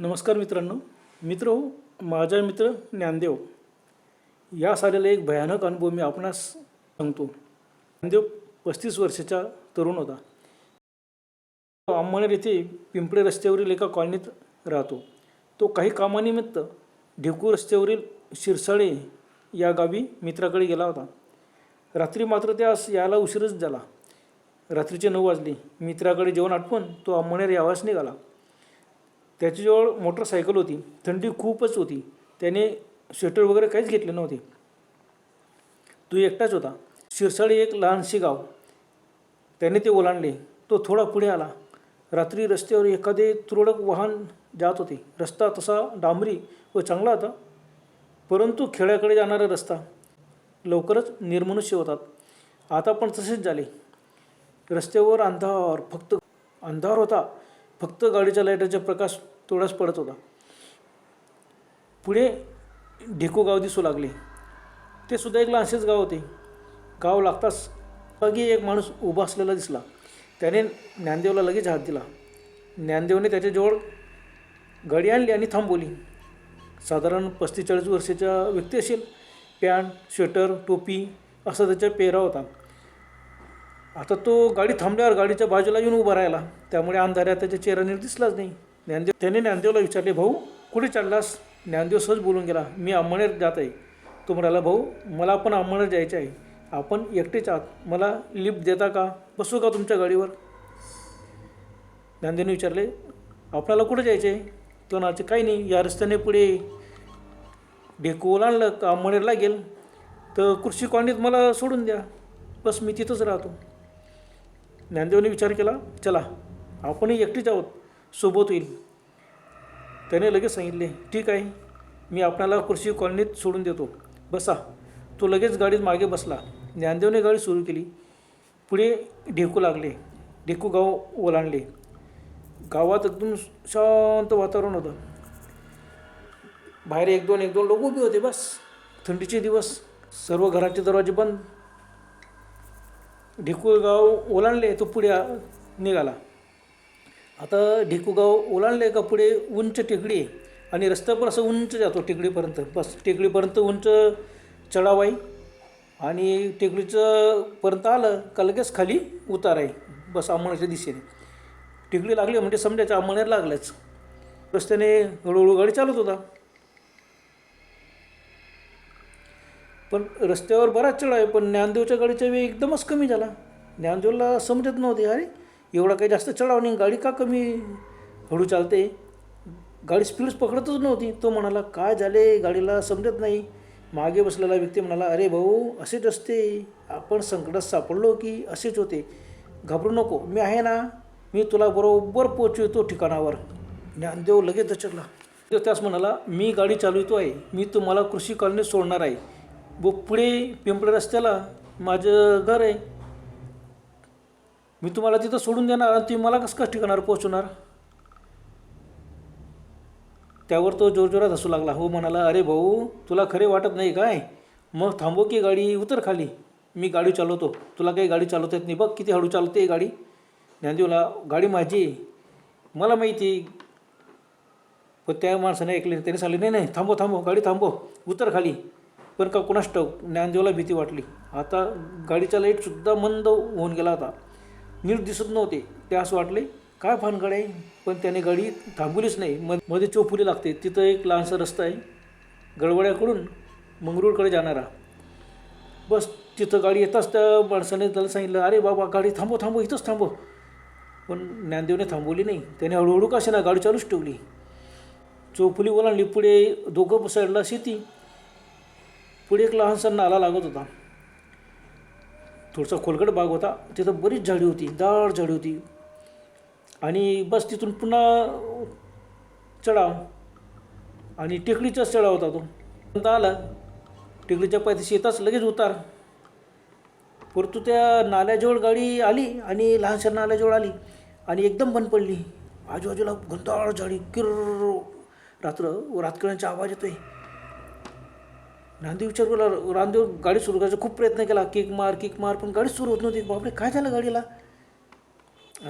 नमस्कार मित्रांनो. मित्र हो माझा मित्र ज्ञानदेव. या सालेला एक भयानक अनुभव मी आपणास सांगतो. ज्ञानदेव पस्तीस वर्षाचा तरुण होता. अंमनेर येथे पिंपळे रस्त्यावरील एका कॉलनीत राहतो. तो काही कामानिमित्त ढेकू रस्त्यावरील शिरसाळे या गावी मित्राकडे गेला होता. रात्री मात्र त्यास यायला उशीरच झाला. रात्रीचे नऊ वाजले. मित्राकडे जेवण आटपून तो अंमनेर यावास निघाला. त्याच्याजवळ मोटरसायकल होती. थंडी खूपच होती. त्याने स्वेटर वगैरे काहीच घेतले नव्हते. तो एकटाच होता. शिरसाळी एक लहानशी गाव. त्याने ते ओलांडले. तो थोडा पुढे आला. रात्री रस्त्यावर एखादे तुरळक वाहन जात होते. रस्ता तसा डांबरी व चांगला होता. परंतु खेड्याकडे जाणारा रस्ता लवकरच निर्मनुष्य होतात. आता पण तसेच झाले. रस्त्यावर अंधार फक्त अंधार होता. फक्त गाडीच्या लाईटाचा प्रकाश तेवढाच पडत होता. पुढे ढेकू गाव दिसू लागले. ते सुद्धा एक लहानसेच गाव होते. गाव लागताच मागे एक माणूस उभा असलेला दिसला. त्याने ज्ञानदेवला लगेच हात दिला. ज्ञानदेवने त्याच्याजवळ गाडी आणली आणि थांबवली. साधारण पस्तीस चाळीस वर्षाच्या व्यक्ती असेल. पॅन्ट स्वेटर टोपी असा त्याचा पेहरा होता. आता तो गाडी थांबल्यावर गाडीच्या बाजूला येऊन उभा राहिला. त्यामुळे अंधाऱ्या त्याच्या चेहऱ्याने दिसलाच नाही. ज्ञानदेव त्याने ज्ञानदेवला विचारले भाऊ कुठे चाललास? ज्ञानदेव सहज बोलून गेला मी अंमळेर जात आहे. तो म्हणाला भाऊ मला पण अंमळेर जायचे आहे. आपण एकटेच आहात. मला लिफ्ट देता का? बसू का तुमच्या गाडीवर? ज्ञानदेवने विचारले आपल्याला कुठे जायचे आहे? तो नाचे काही नाही या रस्त्याने पुढे ढेकूल आणलं का? अंमळनेरला गेल. तर कृषी कॉलनीत मला सोडून द्या. बस मी तिथंच राहतो. ज्ञानदेवाने विचार केला चला आपणही एकटीच आहोत. सोबत होईल त्याने लगेच सांगितले ठीक आहे मी आपणाला कृषी कॉलनीत सोडून देतो. बसा. तो लगेच गाडीत मागे बसला. ज्ञानदेवने गाडी सुरू केली. पुढे ढेकू लागले. ढेकू गाव ओलांडले. गावात एकदम शांत वातावरण होतं. बाहेर एक दोन एक दोन लोक उभे होते बस. थंडीचे दिवस. सर्व घराचे दरवाजे बंद. ढिकूगाव ओलांडले तो पुढे निघाला. आता ढिकूगाव ओलांडले का पुढे उंच टेकडी आहे आणि रस्ता पण असं उंच जातो टेकडीपर्यंत. बस टेकडीपर्यंत उंच चढाव आहे आणि टेकडीचं पर्यंत आलं का लगेच खाली उतार आहे बस अंमळच्या दिशेने. टेकडी लागली म्हणजे समजायचं अंमळनेर लागलंच. रस्त्याने हळूहळू गाडी चालत होता. पण रस्त्यावर बराच चढा आहे पण ज्ञानदेवच्या गाडीचा वेळ एकदमच कमी झाला. ज्ञानदेवला समजत नव्हते अरे एवढा काही जास्त चढाव नाही गाडी का कमी हळू चालते? गाडी स्पीड पकडतच नव्हती. तो म्हणाला काय झाले? गाडीला समजत नाही. मागे बसलेला व्यक्ती म्हणाला अरे भाऊ असेच असते. आपण संकटात सापडलो की असेच होते. घाबरू नको. मी आहे ना मी तुला बरोबर पोचवतो ठिकाणावर. ज्ञानदेव लगेच दचकला. तो त्यास म्हणाला मी गाडी चालवतो आहे मी तुम्हाला कृषी कॉलनीत सोडणार आहे. व पिंपळ पिंपळे रस्त्याला माझं घर आहे. मी तुम्हाला तिथं सोडून देणार आणि तुम्ही मला कसं कसं ठिकाणावर पोहोचवणार त्यावर तो जोरजोरात हसू लागला. हो म्हणाला अरे भाऊ तुला खरे वाटत नाही काय? मग थांबव की गाडी उतर खाली. मी गाडी चालवतो. तुला काही गाडी चालवता येत नाही. बघ किती हळू चालवते गाडी. ज्ञानदेवला गाडी माझी आहे. मला माहिती आहे. पण त्या माणसाने ऐकले त्याने सांगले नाही नाही थांबव थांबव गाडी थांबव. उतर खाली. पण का कुणास ठाऊक ज्ञानदेवला भीती वाटली. आता गाडीचा लाईटसुद्धा मंद होऊन गेला होता. नीट दिसत नव्हते. ते असं वाटले काय फानगड आहे? पण त्याने गाडी थांबवलीच नाही. मधमध्ये चौफुली लागते. तिथं एक लहानसा रस्ता आहे. गडवड्याकडून मंगरूळकडे जाणारा. बस तिथं गाडी येताच त्या माणसाने त्याला सांगितलं अरे बाबा गाडी थांबव थांबव इथंच थांबव. पण ज्ञानदेवने थांबवली नाही. त्याने हळूहळू कसे ना गाडी चालूच ठेवली. चोपुली ओलांडली पुढे दोघं साईडला शेती पुढे एक लहानसा नाला लागत होता. थोडासा खोलगट भाग होता. तिथं बरीच झाडी होती. दाट झाडी होती. आणि बस तिथून पुन्हा चढाव आणि टेकडीचाच चढाव होता तो. नंतर आला. टेकडीच्या पायथ्याशी येताच लगेच उतार. परंतु त्या नाल्याजवळ गाडी आली आणि लहानशा नाल्याजवळ आली आणि एकदम बंद पडली. आजूबाजूला घंटाळ झाडी. किर रात्र रातकऱ्यांचा आवाज येतोय. नांदेव विचार केला रामदेव गाडी सुरू करायचा खूप प्रयत्न केला. किक मार किक मार पण गाडी सुरू होत नव्हती. बापरे काय झालं गाडीला?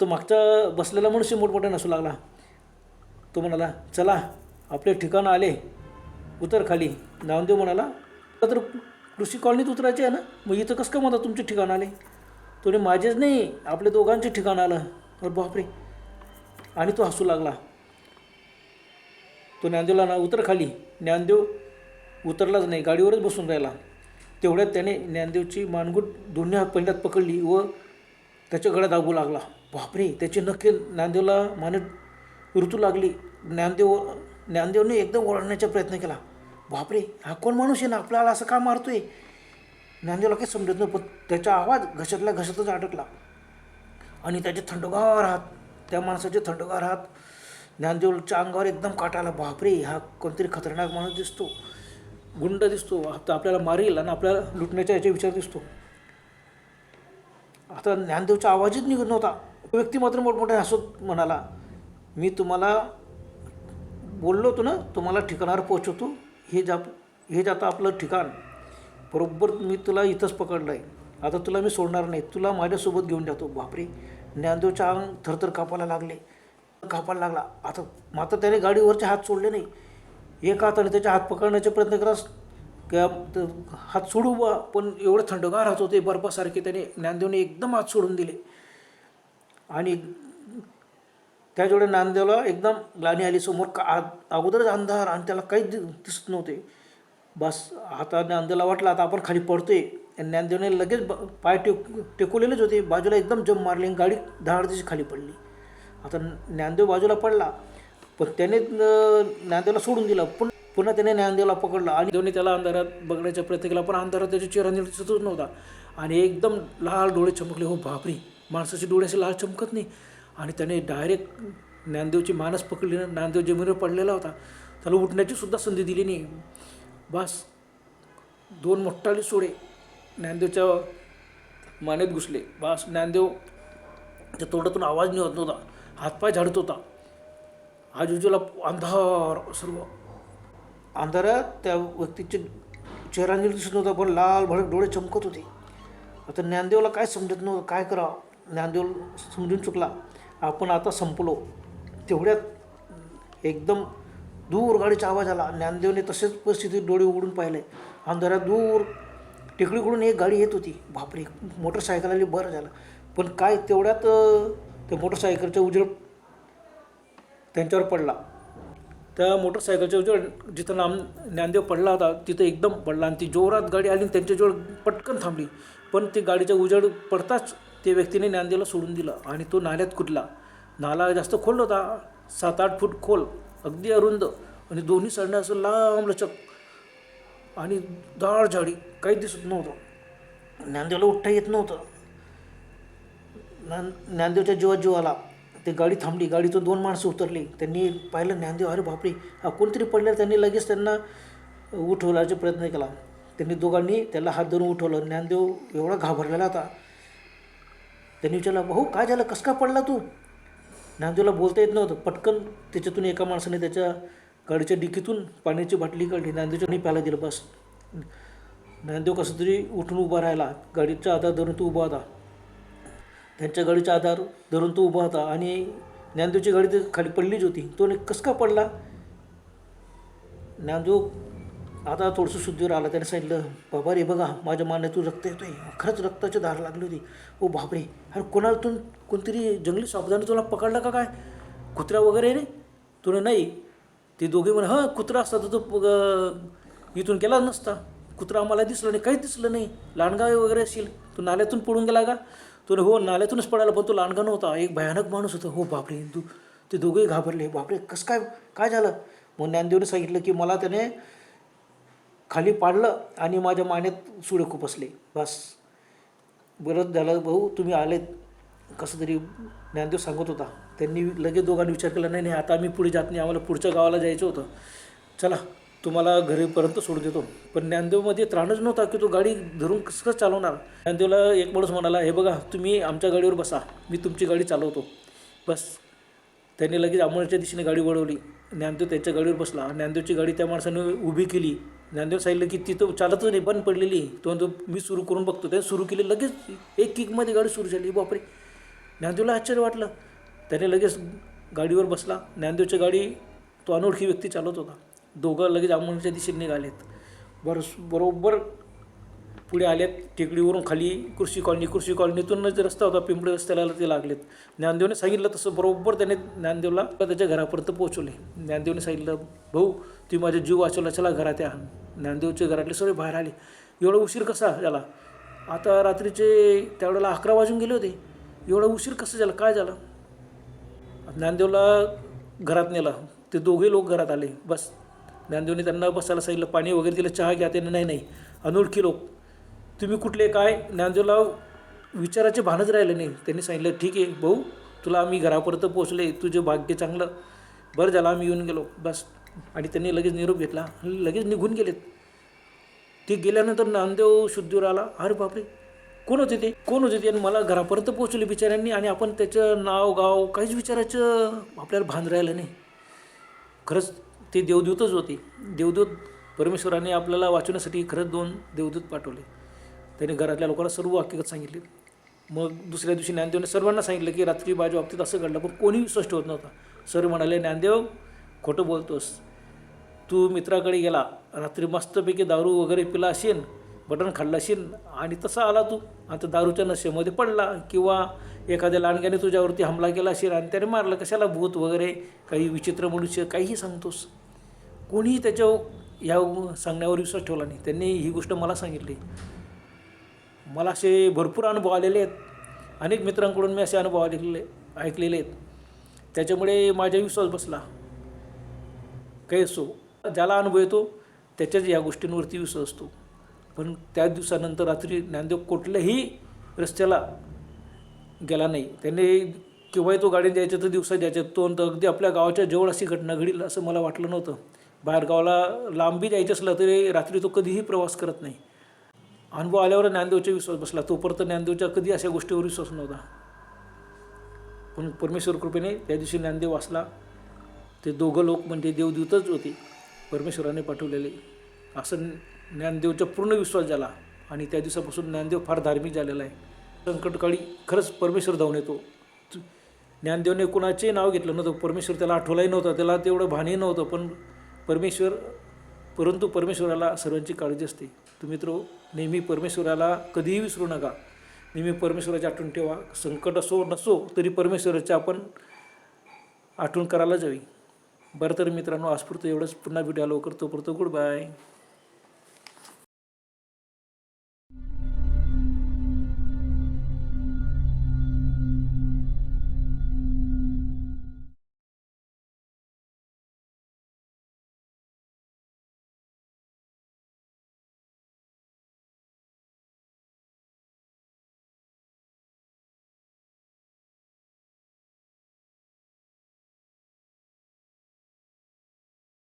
तो मागचा बसलेला मनुष्य मोठमोठा नसू लागला. तो म्हणाला चला आपले ठिकाण आले. उतर खाली. नामदेव म्हणाला तर कृषी कॉलनीत उतरायचे आहे ना? मग इथं कसं काय म्हणता तुमचे ठिकाण आले? तो माझेच नाही आपल्या दोघांचे ठिकाण आलं. अरे बापरे. आणि तो हसू लागला. तो ज्ञानदेवला ना उतर खाली. ज्ञानदेव उतरलाच नाही. गाडीवरच बसून राहिला. तेवढ्यात त्याने ज्ञानदेवची मानगूट दोन्ही हात पहिल्यात पकडली व त्याच्या गळ्यात दाबू लागला. बापरे त्याची नखे ज्ञानदेवला माने ऋतू लागली. ज्ञानदेव ज्ञानदेवने एकदम ओळखण्याचा प्रयत्न केला. बापरे हा कोण माणूस आहे ना? आपल्याला असं का मारतोय? ज्ञानदेवला काही समजत नाही पण त्याचा आवाज घशातला घशातच अडकला. आणि त्याचे थंडगार हात त्या माणसाचे थंडगार हात ज्ञानदेवच्या अंगावर एकदम काटाला बापरे हा कोणतरी खतरनाक माणूस दिसतो. गुंड दिसतो. आता आपल्याला मारील आणि आपल्याला लुटण्याचा याचा विचार दिसतो. आता ज्ञानदेवचा आवाजच निघत नव्हता. तो व्यक्ती मात्र मोठमोठ्या हसत म्हणाला मी तुम्हाला बोललो होतो ना तुम्हाला ठिकाणावर पोहोचवतो. हे जा हे जातं आपलं ठिकाण बरोबर मी तुला इथंच पकडलं आहे आता तुला मी सोडणार नाही. तुला माझ्यासोबत घेऊन जातो. बापरे ज्ञानदेवच्या अंग थरथर कापायला लागले. कापायला लागला. आता मात्र त्याने गाडीवरचे हात सोडले नाही. एक हाताने त्याचे हात पकडण्याचा प्रयत्न करास हात सोडू बा पण एवढं थंडगार हात होते बर्फासारखे त्याने ज्ञानदेवने एकदम हात सोडून दिले. आणि त्याच्याकडे ज्ञानदेवला एकदम ग्लानी आली. समोर का आ- अगोदरच अंधार आणि त्याला काहीच दिसत नव्हते. बस आता ज्ञानदेवला वाटलं आता आपण खाली पडतोय. आणि ज्ञानदेवने लगेच ब- पाय टेक टेकवलेलेच होते. बाजूला एकदम जम मारली आणि गाडी धाडदिशी खाली पडली. आता ज्ञानदेव बाजूला पडला. पण त्याने ज्ञानदेवला सोडून दिलं. पण पुन्हा त्याने ज्ञानदेवला पकडला. आणि देवने त्याला अंधारात बघण्याचा प्रयत्न केला पण अंधारात त्याचा चेहरा नीट नव्हता. आणि एकदम लाल डोळे चमकले. हो बापरे! माणसाचे डोळे असे लाल चमकत नाही. आणि त्याने डायरेक्ट ज्ञानदेवची मानस पकडली ज्ञानदेव जमिनीवर पडलेला होता. त्याला उठण्याची सुद्धा संधी दिली नाही. बस. दोन मोठाले सोडे. ज्ञानदेवच्या मानेत घुसले. बस. ज्ञानदेव त्या तोंडातून आवाज निघत नव्हता. हातपाय झाडत होता. आजूबाजूला अंधार सर्व. अंधारात त्या व्यक्तीचे चेहरा नीट दिसत नव्हता पण लाल भडक डोळे चमकत होते. आता ज्ञानदेवला काय समजत नव्हतं काय करावं? ज्ञानदेव समजून चुकला. आपण आता संपलो. तेवढ्यात एकदम दूर गाडीचा आवाज आला. ज्ञानदेवने तसेच परिस्थितीत डोळे उघडून पाहिले. अंधारात दूर टेकडीकडून एक गाडी येत होती. बापरे मोटरसायकल आली बरं झालं. पण काय तेवढ्यात त्या मोटरसायकलचा उजेड त्यांच्यावर पडला. त्या मोटरसायकलच्या उजवळ जिथं नाम ज्ञानदेव पडला होता तिथं एकदम पडला आणि ती जोरात गाडी आली आणि त्यांच्याजवळ पटकन थांबली. पण ती गाडीच्या उजेड पडताच त्या व्यक्तीने ज्ञानदेवला सोडून दिलं आणि तो नाल्यात कुदला नाला जास्त खोल होता सात आठ फूट खोल अगदी अरुंद आणि दोन्ही साईडनं असं लांब लचक आणि दाळ झाडी काही दिसत नव्हतं. ज्ञानदेवला उठता येत नव्हतं. ज्ञान ज्ञानदेवच्या जीवात जीव आला. ते गाडी थांबली. गाडीतून दोन माणसं उतरली. त्यांनी पाहिलं ज्ञानदेव अरे बापरे हा कोणीतरी पडल्यावर त्यांनी लगेच त्यांना उठवण्याचा प्रयत्न केला. त्यांनी दोघांनी त्याला हात धरून उठवलं. ज्ञानदेव एवढा घाबरलेला होता. त्यांनी विचारला भाऊ काय झालं? कसं काय पडला तू? ज्ञानदेवला बोलता येत नव्हतं. पटकन त्याच्यातून एका माणसाने त्याच्या गाडीच्या डिकीतून पाण्याची बाटली काढली. ज्ञानदेवच्या प्यायला दिलं. बस. ज्ञानदेव कसं तरी उठून उभा राहिला. गाडीचा आधार धरून तो उभा होता. त्यांच्या गाडीचा आधार धरून तो उभा होता आणि ज्ञानदेवची गाडी तर खाली पडलीच होती. तो ने- कसं का पडला? ज्ञानदेव आता थोडंसं शुद्धीवर आला त्याने सांगितलं बाबा रे बघा माझ्या मान्यातून रक्त येतोय. खरंच रक्ताची धार लागली होती. ओ बापरे अरे कोणातून कोणतरी जंगली सावधानी तुला पकडला का काय? कुत्रा वगैरे रे? तुला नाही ते दोघे म्हणे हां कुत्रा असता तर तो प- इथून गेला नसता. कुत्रा आम्हाला दिसलं नाही काहीच दिसलं नाही. लांडगाव वगैरे असेल तू नाल्यातून पडून गेला का? तो हो नाल्यातूनच पडायला पण तो लांडगा नव्हता. एक भयानक माणूस होता. हो बापरे तू ते दोघेही घाबरले. बापरे कसं काय काय झालं? मग ज्ञानदेवने सांगितलं की मला त्याने खाली पाडलं आणि माझ्या मानेत सुडे खुपसले. बस. बरंच झालं भाऊ तुम्ही आलेत. कसं तरी ज्ञानदेव सांगत होता. त्यांनी लगेच दोघांनी विचार केला नाही नाही आता आम्ही पुढे जात नाही. आम्हाला पुढच्या गावाला जायचं होतं. चला. तुम्हाला घरीपर्यंत सोडून देतो. पण ज्ञानदेवमध्ये त्राणच नव्हता की तो गाडी धरून कसं कसं चालवणार? ज्ञानदेवला एक माणूस म्हणाला हे बघा तुम्ही आमच्या गाडीवर बसा. मी तुमची गाडी चालवतो. बस. त्यांनी लगेच अंमळच्या दिशेने गाडी वळवली. ज्ञानदेव त्याच्या गाडीवर बसला. ज्ञानदेवची गाडी त्या माणसाने उभी केली. ज्ञानदेव सांगितलं की तिथं चालतच नाही बंद पडलेली तो म्हणतो मी सुरू करून बघतो. त्याने सुरू केली. लगेच एक किकमध्ये गाडी सुरू झाली. बापरे! ज्ञानदेवला आश्चर्य वाटलं. त्याने लगेच गाडीवर बसला. ज्ञानदेवची गाडी तो अनोळखी व्यक्ती चालवत होता. दोघं लगेच आंबोलीच्या दिशेने निघालेत. बरं बरोबर पुढे आलेत टेकडीवरून खाली कृषी कॉलनी कृषी कॉलनीतूनच रस्ता होता पिंपळे रस्त्याला ते लागलेत. ज्ञानदेवने सांगितलं तसं बरोबर त्याने ज्ञानदेवला त्याच्या घरापर्यंत पोहोचवले. ज्ञानदेवने सांगितलं भाऊ तुम्ही माझा जीव वाचवला चला घरात या. ज्ञानदेवच्या घरातले सगळे बाहेर आले. एवढा उशीर कसा झाला? आता रात्रीचे त्यावेळेला अकरा वाजून गेले होते. एवढा उशीर कसं झाला? काय झालं? ज्ञानदेवला घरात नेला. ते दोघे लोक घरात आले. बस. ज्ञानदेवने त्यांना बसायला सांगितलं पाणी वगैरे दिलं चहा घ्या. त्याने नाही नाही अनोळखी लोक तुम्ही कुठले काय? ज्ञानदेवला विचाराचे भानच राहिलं नाही. त्यांनी सांगितलं ठीक आहे भाऊ तुला आम्ही घरापर्यंत पोचले तुझे भाग्य चांगलं. बरं झालं आम्ही येऊन गेलो बस. आणि त्यांनी लगेच निरोप घेतला आणि लगेच निघून गेलेत. ते गेल्यानंतर नामदेव शुद्धीवर आला. अरे बापरे कोण होते ते? कोण होते ते? आणि मला घरापर्यंत पोचले बिचाऱ्यांनी आणि आपण त्याचं नाव गाव काहीच विचारायचं आपल्याला भान राहिलं नाही. खरंच ते देवदूतच होते. देवदूत परमेश्वराने आपल्याला वाचवण्यासाठी खरंच दोन देवदूत पाठवले. त्याने घरातल्या लोकांना सर्व हकीकत सांगितली. मग दुसऱ्या दिवशी ज्ञानदेवने सर्वांना सांगितलं की रात्री माझ्या बाबतीत असं घडलं पण कोणी विश्वास होत नव्हता. सर म्हणाले ज्ञानदेव खोटं बोलतोस. तू मित्राकडे गेला. रात्री मस्तपैकी दारू वगैरे पिला असेल बटन खाल्ला असेल आणि तसा आला तू. आता दारूच्या नशेमध्ये पडला किंवा एखाद्या लांडग्याने तुझ्यावरती हमला केला असेल आणि त्याने मारलं कशाला भूत वगैरे काही विचित्र मनुष्य काहीही सांगतोस? कोणीही त्याच्या ह्या सांगण्यावर विश्वास ठेवला नाही. त्यांनी ही गोष्ट मला सांगितली. मला असे भरपूर अनुभव आलेले आहेत. अनेक मित्रांकडून मी असे अनुभव आलेले ऐकलेले आहेत. त्याच्यामुळे माझा विश्वास बसला. काही असो ज्याला अनुभव येतो त्याच्याच या गोष्टींवरती विश्वास असतो. पण त्या दिवसानंतर रात्री ज्ञानदेव कुठल्याही रस्त्याला गेला नाही. त्याने केव्हाही तो गाडी द्यायच्या तर दिवसा द्यायच्या तो तर अगदी आपल्या गावाच्या जवळ अशी घटना घडील असं मला वाटलं नव्हतं. बाहेर गावाला लांबी जायचं असलं तरी रात्री तो कधीही प्रवास करत नाही. अनुभव आल्यावर ज्ञानदेवचा विश्वास बसला. तोपर्यंत ज्ञानदेवच्या कधी अशा गोष्टीवर विश्वास नव्हता. पण परमेश्वर कृपेने त्या दिवशी ज्ञानदेव वाचला. ते दोघं लोक म्हणजे देवदूतच होते. परमेश्वराने पाठवलेले. असं ज्ञानदेवचा पूर्ण विश्वास झाला आणि त्या दिवसापासून ज्ञानदेव फार धार्मिक झालेला आहे. संकटकाळी खरंच परमेश्वर धावून येतो. ज्ञानदेवने कुणाचे नाव घेतलं नव्हतं परमेश्वर त्याला आठवलाही नव्हतं त्याला तेवढं भानही नव्हतं पण परमेश्वर परंतु परमेश्वराला सर्वांची काळजी असते. तुम्ही मित्र नेहमी परमेश्वराला कधीही विसरू नका. नेहमी परमेश्वराची आठवण ठेवा. संकट असो नसो तरी परमेश्वराची आपण आठवण करायला जावी बरं तर मित्रांनो आस्फूर्त एवढंच. पुन्हा भेटूया लवकर. तोपर्यंत गुड बाय.